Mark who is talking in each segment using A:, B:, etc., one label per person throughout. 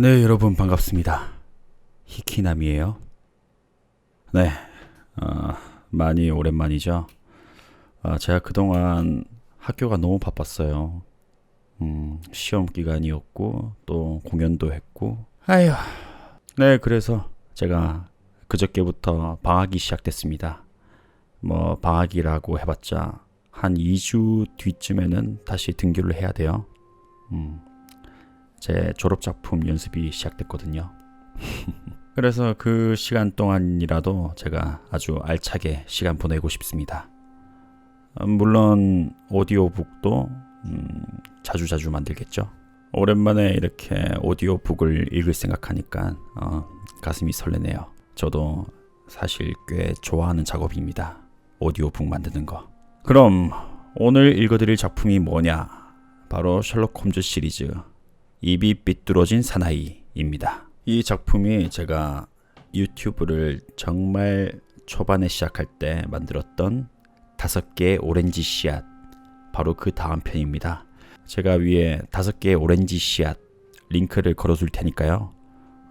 A: 네, 여러분 반갑습니다. 히키남이에요. 네, 어, 많이 오랜만이죠. 아, 제가 그동안 학교가 너무 바빴어요. 음, 시험 기간이었고 또 공연도 했고. 아휴. 네, 그래서 제가 그저께부터 방학이 시작됐습니다. 뭐 방학이라고 해봤자 한 2주 뒤쯤에는 다시 등교를 해야 돼요. 음, 제 졸업 작품 연습이 시작됐거든요. 그래서 그 시간 동안이라도 제가 아주 알차게 시간 보내고 싶습니다. 음, 물론 오디오북도 음, 자주 자주 만들겠죠. 오랜만에 이렇게 오디오북을 읽을 생각하니까 어, 가슴이 설레네요. 저도 사실 꽤 좋아하는 작업입니다. 오디오북 만드는 거. 그럼 오늘 읽어드릴 작품이 뭐냐? 바로 셜록 홈즈 시리즈 입이 삐뚤어진 사나이입니다. 이 작품이 제가 유튜브를 정말 초반에 시작할 때 만들었던 다섯 개의 오렌지 씨앗 바로 그 다음 편입니다. 제가 위에 다섯 개의 오렌지 씨앗 링크를 걸어둘 테니까요.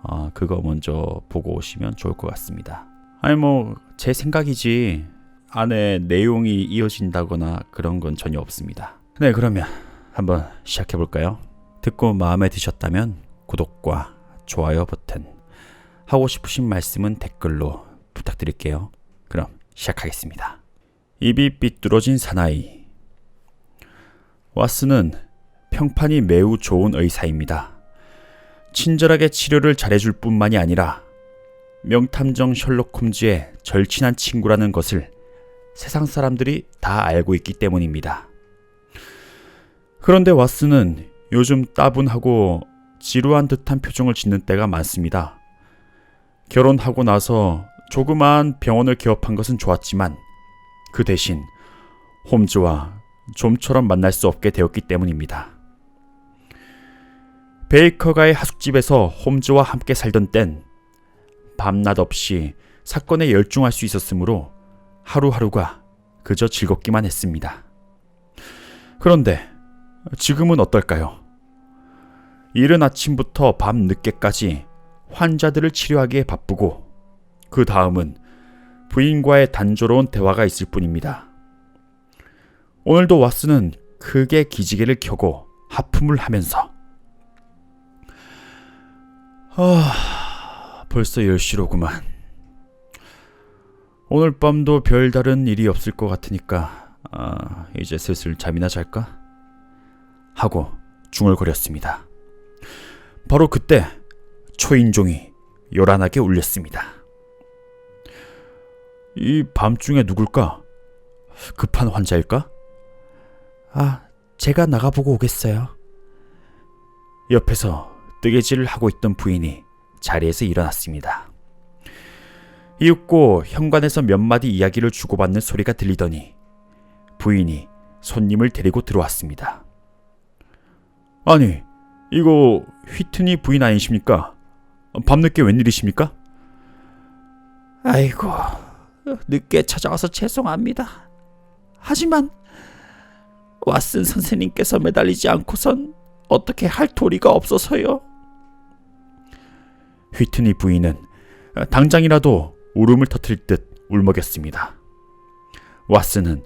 A: 어, 그거 먼저 보고 오시면 좋을 것 같습니다. 아니 뭐 제 생각이지 안에 내용이 이어진다거나 그런 건 전혀 없습니다. 네 그러면 한번 시작해 볼까요? 듣고 마음에 드셨다면 구독과 좋아요 버튼 하고 싶으신 말씀은 댓글로 부탁드릴게요. 그럼 시작하겠습니다. 입이 삐뚤어진 사나이 왓슨은 평판이 매우 좋은 의사입니다. 친절하게 치료를 잘해줄 뿐만이 아니라 명탐정 셜록 홈즈의 절친한 친구라는 것을 세상 사람들이 다 알고 있기 때문입니다. 그런데 왓슨은 요즘 따분하고 지루한 듯한 표정을 짓는 때가 많습니다. 결혼하고 나서 조그마한 병원을 개업한 것은 좋았지만 그 대신 홈즈와 좀처럼 만날 수 없게 되었기 때문입니다. 베이커가의 하숙집에서 홈즈와 함께 살던 땐 밤낮 없이 사건에 열중할 수 있었으므로 하루하루가 그저 즐겁기만 했습니다. 그런데 지금은 어떨까요? 이른 아침부터 밤 늦게까지 환자들을 치료하기에 바쁘고 그 다음은 부인과의 단조로운 대화가 있을 뿐입니다. 오늘도 왓슨은 크게 기지개를 켜고 하품을 하면서 아, 벌써 10시로구만. 오늘 밤도 별다른 일이 없을 것 같으니까 아, 이제 슬슬 잠이나 잘까? 하고 중얼거렸습니다. 바로 그때 초인종이 요란하게 울렸습니다. 이 밤중에 누굴까? 급한 환자일까? 아, 제가 나가보고 오겠어요. 옆에서 뜨개질을 하고 있던 부인이 자리에서 일어났습니다. 이윽고 현관에서 몇 마디 이야기를 주고받는 소리가 들리더니 부인이 손님을 데리고 들어왔습니다. 아니, 이거 휘트니 부인 아니십니까? 밤늦게 웬일이십니까?
B: 아이고, 늦게 찾아와서 죄송합니다. 하지만 왓슨 선생님께서 매달리지 않고선 어떻게 할 도리가 없어서요.
A: 휘트니 부인은 당장이라도 울음을 터뜨릴 듯 울먹였습니다. 왓슨은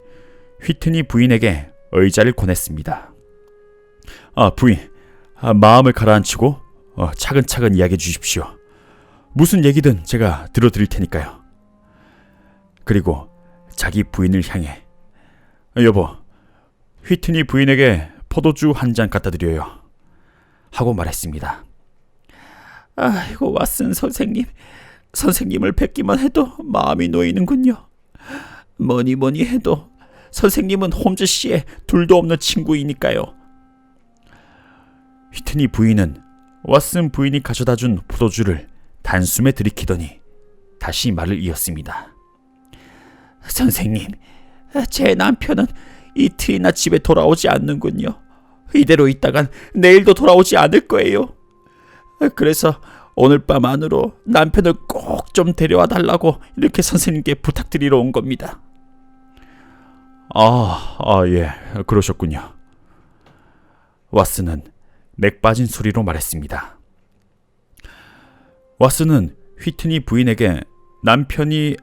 A: 휘트니 부인에게 의자를 권했습니다. 아, 부인, 아, 마음을 가라앉히고 어, 차근차근 이야기해 주십시오. 무슨 얘기든 제가 들어드릴 테니까요. 그리고 자기 부인을 향해 여보, 휘트니 부인에게 포도주 한 잔 갖다 드려요. 하고 말했습니다.
B: 아이고 왓슨 선생님, 선생님을 뵙기만 해도 마음이 놓이는군요. 뭐니 뭐니 해도 선생님은 홈즈 씨의 둘도 없는 친구이니까요.
A: 휘트니 부인은 왓슨 부인이 가져다 준 포도주를 단숨에 들이키더니 다시 말을 이었습니다.
B: 선생님, 제 남편은 이틀이나 집에 돌아오지 않는군요. 이대로 있다간 내일도 돌아오지 않을 거예요. 그래서 오늘 밤 안으로 남편을 꼭 좀 데려와 달라고 이렇게 선생님께 부탁드리러 온 겁니다.
A: 아, 아, 예, 그러셨군요. 왓슨은 맥 빠진 소리로 말했습니다. 왓슨은 휘트니 부인에게 남편이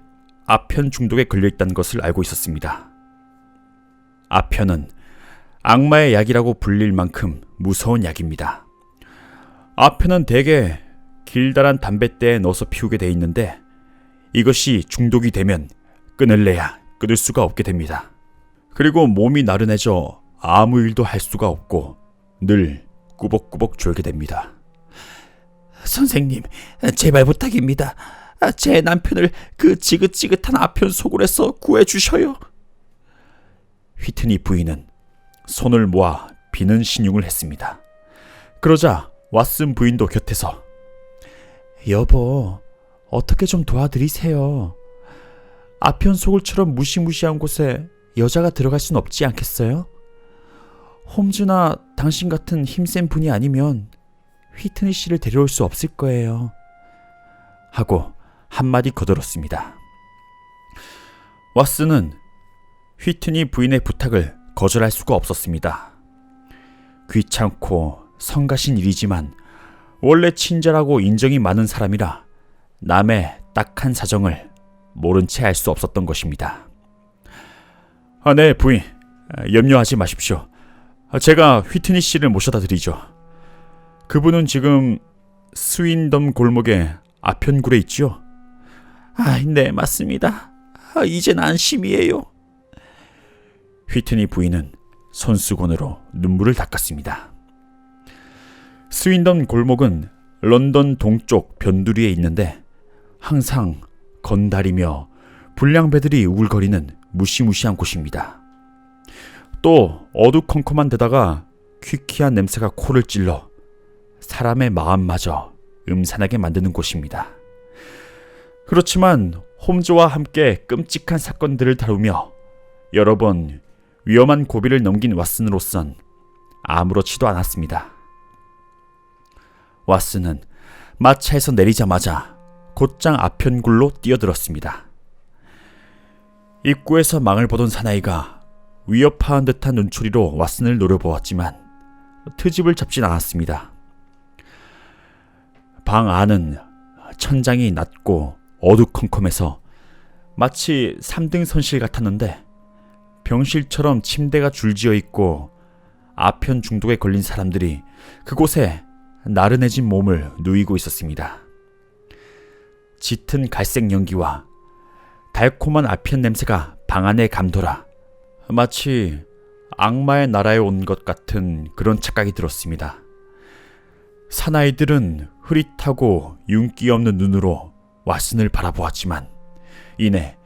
A: 아편 중독에 걸려 있다는 것을 알고 있었습니다. 아편은 악마의 약이라고 불릴 만큼 무서운 약입니다. 아편은 대개 길다란 담뱃대에 넣어서 피우게 돼 있는데 이것이 중독이 되면 끊을래야 끊을 수가 없게 됩니다. 그리고 몸이 나른해져 아무 일도 할 수가 없고 늘 꾸벅꾸벅 졸게 됩니다.
B: 선생님, 제발 부탁입니다. 제 남편을 그 지긋지긋한 아편 소굴에서 구해 주셔요.
A: 휘트니 부인은 손을 모아 비는 신용을 했습니다. 그러자 왓슨 부인도 곁에서
B: 여보, 어떻게 좀 도와드리세요. 아편 소굴처럼 무시무시한 곳에 여자가 들어갈 순 없지 않겠어요? 홈즈나 당신 같은 힘센 분이 아니면 휘트니 씨를 데려올 수 없을 거예요.
A: 하고 한마디 거들었습니다. 왓슨은 휘트니 부인의 부탁을 거절할 수가 없었습니다. 귀찮고 성가신 일이지만 원래 친절하고 인정이 많은 사람이라 남의 딱한 사정을 모른 채 알 수 없었던 것입니다. 아, 네, 부인. 염려하지 마십시오. 제가 휘트니 씨를 모셔다 드리죠. 그분은 지금 스윈덤 골목에 아편굴에 있지요.
B: 아, 네, 맞습니다. 아, 이젠 안심이에요.
A: 휘트니 부인은 손수건으로 눈물을 닦았습니다. 스윈덤 골목은 런던 동쪽 변두리에 있는데 항상 건달이며 불량배들이 우글거리는 무시무시한 곳입니다. 또 어두컴컴한 데다가 퀴퀴한 냄새가 코를 찔러 사람의 마음마저 음산하게 만드는 곳입니다. 그렇지만 홈즈와 함께 끔찍한 사건들을 다루며 여러 번 위험한 고비를 넘긴 왓슨으로선 아무렇지도 않았습니다. 왓슨은 마차에서 내리자마자 곧장 아편굴로 뛰어들었습니다. 입구에서 망을 보던 사나이가 위협하는 듯한 눈초리로 왓슨을 노려보았지만 트집을 잡진 않았습니다. 방 안은 천장이 낮고 어두컴컴해서 마치 3등 선실 같았는데 병실처럼 침대가 줄지어 있고 아편 중독에 걸린 사람들이 그곳에 나른해진 몸을 누이고 있었습니다. 짙은 갈색 연기와 달콤한 아편 냄새가 방 안에 감돌아 마치 악마의 나라에 온 것 같은 그런 착각이 들었습니다. 사나이들은 흐릿하고 윤기 없는 눈으로 왓슨을 바라보았지만 이내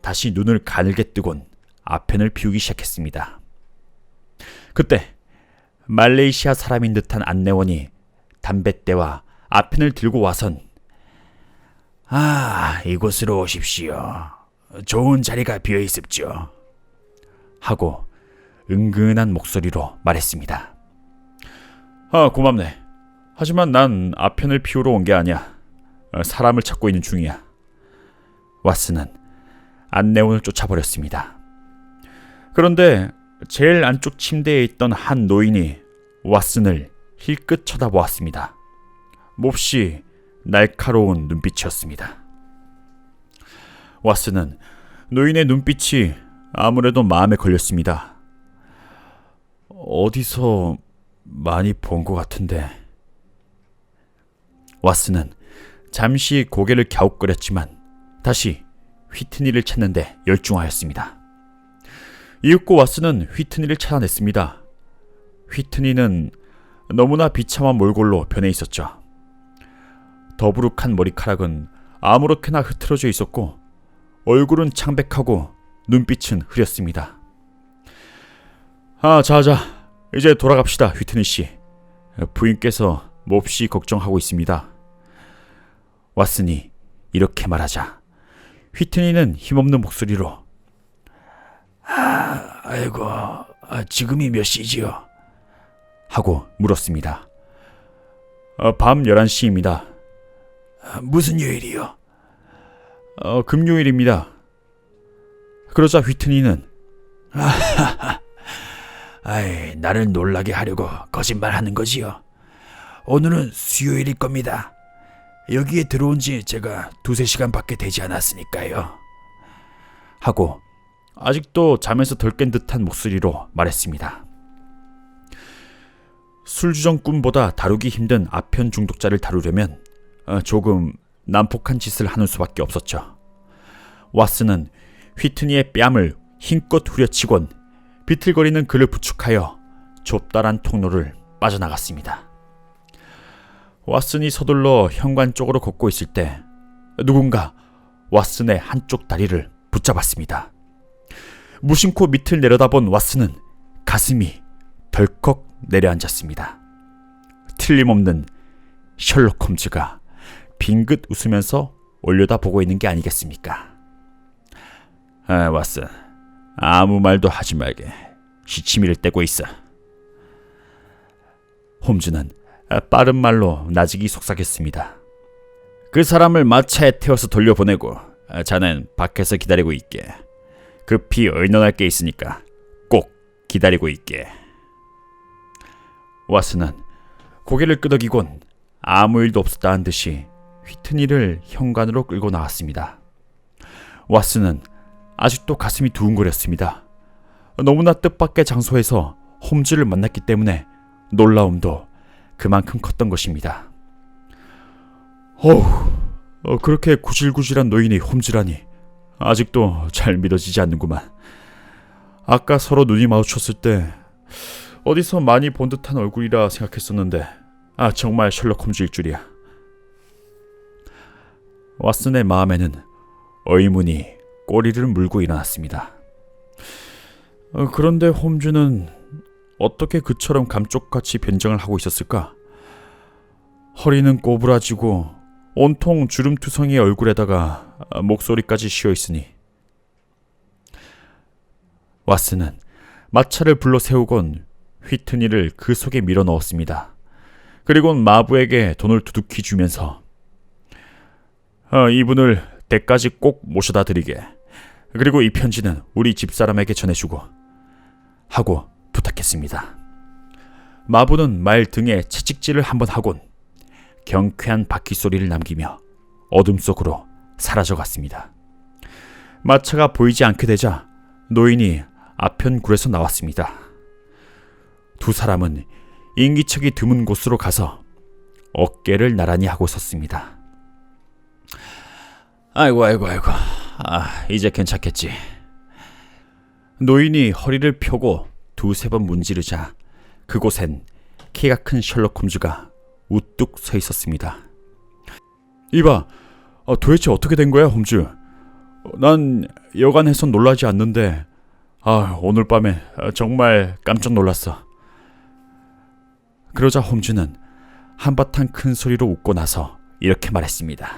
A: 다시 눈을 가늘게 뜨곤 아편을 피우기 시작했습니다. 그때 말레이시아 사람인 듯한 안내원이 담뱃대와 아편을 들고 와선
B: 아, 이곳으로 오십시오. 좋은 자리가 비어 있습죠.
A: 하고 은근한 목소리로 말했습니다. 아, 고맙네. 하지만 난 아편을 피우러 온 게 아니야. 어, 사람을 찾고 있는 중이야. 왓슨은 안내원을 쫓아버렸습니다. 그런데 제일 안쪽 침대에 있던 한 노인이 왓슨을 힐끗 쳐다보았습니다. 몹시 날카로운 눈빛이었습니다. 왓슨은 노인의 눈빛이 아무래도 마음에 걸렸습니다. 어디서 많이 본 것 같은데. 왓슨은 잠시 고개를 갸웃거렸지만 다시 휘트니를 찾는데 열중하였습니다. 이윽고 왓슨은 휘트니를 찾아냈습니다. 휘트니는 너무나 비참한 몰골로 변해 있었죠. 더부룩한 머리카락은 아무렇게나 흐트러져 있었고 얼굴은 창백하고 눈빛은 흐렸습니다. 아, 자자, 이제 돌아갑시다, 휘트니 씨. 부인께서 몹시 걱정하고 있습니다. 왓슨이 이렇게 말하자 휘트니는 힘없는 목소리로
B: 아, 아이고, 아, 지금이 몇 시지요?
A: 하고 물었습니다. 어, 밤 11시입니다.
B: 아, 무슨 요일이요?
A: 어, 금요일입니다. 그러자 휘트니는
B: 아이, 나를 놀라게 하려고 거짓말하는 거지요. 오늘은 수요일일 겁니다. 여기에 들어온 지 제가 두세 시간밖에 되지 않았으니까요. 하고 아직도 잠에서 덜 깬 듯한 목소리로 말했습니다. 술주정 꿈보다 다루기 힘든 아편 중독자를 다루려면 어, 조금 난폭한 짓을 하는 수밖에 없었죠. 왓슨은 휘트니의 뺨을 힘껏 후려치곤 비틀거리는 그를 부축하여 좁다란 통로를 빠져나갔습니다. 왓슨이 서둘러 현관 쪽으로 걷고 있을 때 누군가 왓슨의 한쪽 다리를 붙잡았습니다. 무심코 밑을 내려다본 왓슨은 가슴이 덜컥 내려앉았습니다. 틀림없는 셜록 홈즈가 빙긋 웃으면서 올려다보고 있는 게 아니겠습니까? 아, 왓슨, 아무 말도 하지 말게. 시치미를 떼고 있어. 홈즈는 빠른 말로 나직이 속삭였습니다. 그 사람을 마차에 태워서 돌려보내고 자넨 밖에서 기다리고 있게. 급히 의논할 게 있으니까 꼭 기다리고 있게. 왓슨은 고개를 끄덕이곤 아무 일도 없었다는 듯이 휘트니를 현관으로 끌고 나왔습니다. 왓슨은 아직도 가슴이 두근거렸습니다. 너무나 뜻밖의 장소에서 홈즈를 만났기 때문에 놀라움도 그만큼 컸던 것입니다. 어우, 어, 그렇게 구질구질한 노인이 홈즈라니 아직도 잘 믿어지지 않는구만. 아까 서로 눈이 마주쳤을 때 어디서 많이 본 듯한 얼굴이라 생각했었는데 아 정말 셜록 홈즈일 줄이야. 왓슨의 마음에는 의문이 꼬리를 물고 일어났습니다. 어, 그런데 홈즈는 어떻게 그처럼 감쪽같이 변장을 하고 있었을까? 허리는 꼬부라지고 온통 주름투성이의 얼굴에다가 목소리까지 쉬어 있으니 왓슨은 마차를 불러 세우곤 휘트니를 그 속에 밀어 넣었습니다. 그리고 마부에게 돈을 두둑히 주면서 어, 이분을 댁까지 꼭 모셔다 드리게. 그리고 이 편지는 우리 집사람에게 전해주고 하고 부탁했습니다. 마부는 말 등에 채찍질을 한번 하곤 경쾌한 바퀴 소리를 남기며 어둠 속으로 사라져 갔습니다. 마차가 보이지 않게 되자 노인이 아편 굴에서 나왔습니다. 두 사람은 인기척이 드문 곳으로 가서 어깨를 나란히 하고 섰습니다. 아이고 아이고 아이고 아 이제 괜찮겠지. 노인이 허리를 펴고 두세 번 문지르자 그곳엔 키가 큰 셜록 홈즈가 우뚝 서 있었습니다. 이봐 어, 도대체 어떻게 된 거야 홈즈? 난 여간해서 놀라지 않는데 아 오늘 밤에 정말 깜짝 놀랐어. 그러자 홈즈는 한바탕 큰 소리로 웃고 나서 이렇게 말했습니다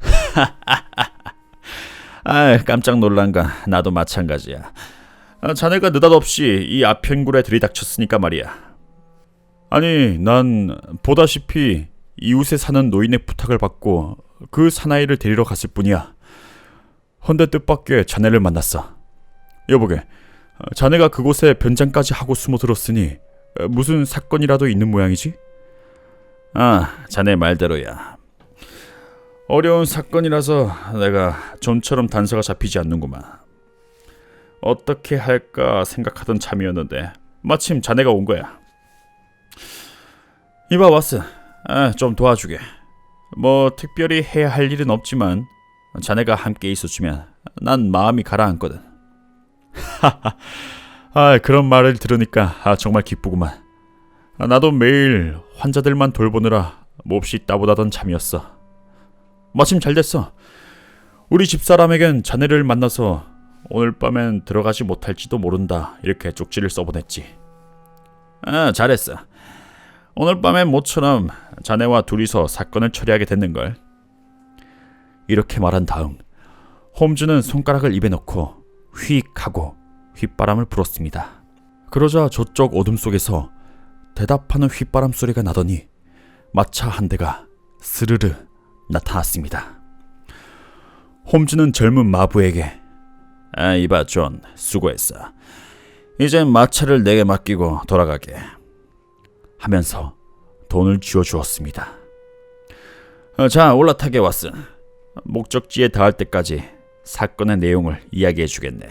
B: 아, 깜짝 놀란가. 나도 마찬가지야. 아, 자네가 느닷없이 이 아편굴에 들이닥쳤으니까 말이야. 아니, 난 보다시피 이웃에 사는 노인의 부탁을 받고 그 사나이를 데리러 갔을 뿐이야. 헌데 뜻밖의 자네를 만났어. 여보게, 자네가 그곳에 변장까지 하고 숨어 들었으니 무슨 사건이라도 있는 모양이지? 아, 자네 말대로야. 어려운 사건이라서 내가 좀처럼 단서가 잡히지 않는구만. 어떻게 할까 생각하던 참이었는데 마침 자네가 온 거야. 이봐 왓슨, 아, 좀 도와주게. 뭐 특별히 해야 할 일은 없지만 자네가 함께 있어주면 난 마음이 가라앉거든. 아, 그런 말을 들으니까 아, 정말 기쁘구만. 아, 나도 매일 환자들만 돌보느라 몹시 따분하던 참이었어. 마침 잘 됐어. 우리 집사람에겐 자네를 만나서 오늘 밤엔 들어가지 못할지도 모른다. 이렇게 쪽지를 써보냈지. 아, 잘했어. 오늘 밤엔 모처럼 자네와 둘이서 사건을 처리하게 됐는걸. 이렇게 말한 다음 홈즈는 손가락을 입에 넣고 휙 하고 휘바람을 불었습니다. 그러자 저쪽 어둠 속에서 대답하는 휘바람 소리가 나더니 마차 한 대가 스르르 나타났습니다. 홈즈는 젊은 마부에게 아, 이봐 존 수고했어. 이젠 마차를 내게 맡기고 돌아가게 하면서 돈을 쥐어 주었습니다. 어, 자, 올라타게 왓슨. 목적지에 닿을 때까지 사건의 내용을 이야기해 주겠네.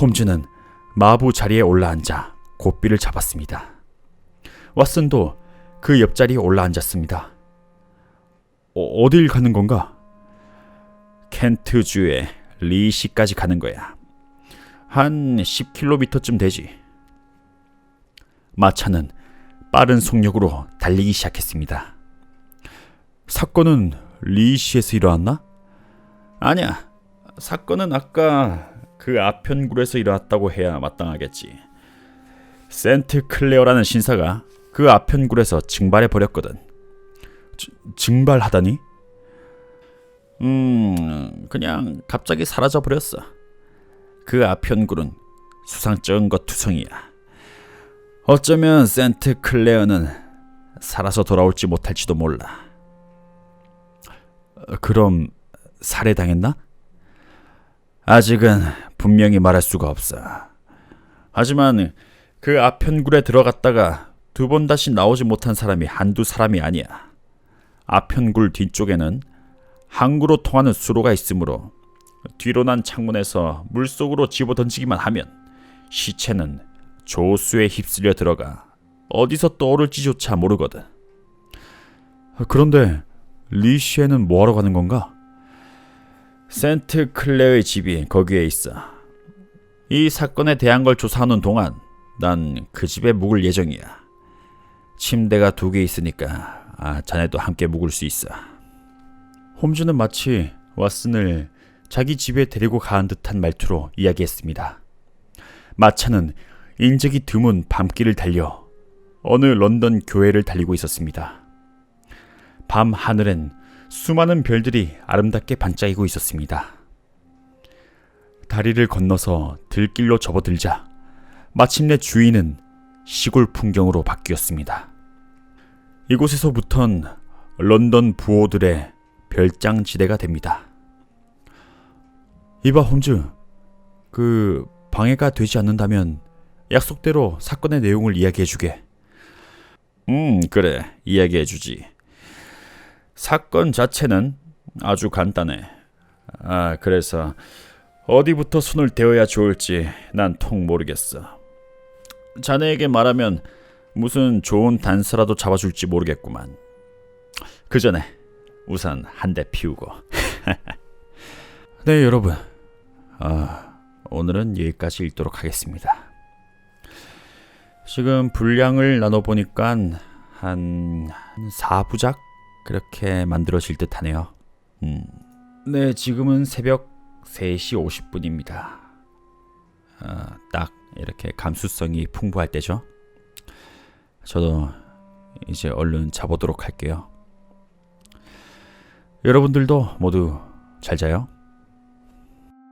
B: 홈즈는 마부 자리에 올라앉아 고삐를 잡았습니다. 왓슨도 그 옆자리에 올라앉았습니다. 어, 어딜 가는 건가? 켄트주의 리시까지 가는 거야. 한 10km쯤 되지. 마차는 빠른 속력으로 달리기 시작했습니다. 사건은 리시에서 일어났나? 아니야. 사건은 아까 그 아편굴에서 일어났다고 해야 마땅하겠지. 센트 클레어라는 신사가 그 아편굴에서 증발해 버렸거든. 증발하다니? 음, 그냥 갑자기 사라져 버렸어. 그 아편굴은 수상쩍은 것 투성이야. 어쩌면 센트 클레어는 살아서 돌아올지 못할지도 몰라. 어, 그럼 살해당했나? 아직은 분명히 말할 수가 없어. 하지만 그 아편굴에 들어갔다가 두 번 다시 나오지 못한 사람이 한두 사람이 아니야. 아편굴 뒤쪽에는 항구로 통하는 수로가 있으므로 뒤로 난 창문에서 물속으로 집어던지기만 하면 시체는 조수에 휩쓸려 들어가 어디서 떠오를지조차 모르거든. 그런데 리시에는 뭐하러 가는 건가? 센트 클레어의 집이 거기에 있어. 이 사건에 대한 걸 조사하는 동안 난 그 집에 묵을 예정이야. 침대가 두 개 있으니까 아, 자네도 함께 묵을 수 있어. 홈즈는 마치 왓슨을 자기 집에 데리고 가한 듯한 말투로 이야기했습니다. 마차는 인적이 드문 밤길을 달려 어느 런던 교회를 달리고 있었습니다. 밤 하늘엔 수많은 별들이 아름답게 반짝이고 있었습니다. 다리를 건너서 들길로 접어들자 마침내 주인은 시골 풍경으로 바뀌었습니다. 이곳에서부턴 런던 부호들의 별장지대가 됩니다. 이봐 홈즈, 그 방해가 되지 않는다면 약속대로 사건의 내용을 이야기해주게. 음, 그래, 이야기해주지. 사건 자체는 아주 간단해. 아, 그래서 어디부터 손을 대어야 좋을지 난 통 모르겠어. 자네에게 말하면 무슨 좋은 단서라도 잡아줄지 모르겠구만. 그 전에 우선 한 대 피우고. 네, 여러분. 아, 오늘은 여기까지 읽도록 하겠습니다. 지금 분량을 나눠보니까 한, 한 4부작? 그렇게 만들어질 듯 하네요. 음. 네, 지금은 새벽 3시 50분입니다. 아, 딱 이렇게 감수성이 풍부할 때죠. 저도 이제 얼른 자보도록 할게요. 여러분들도 모두 잘 자요.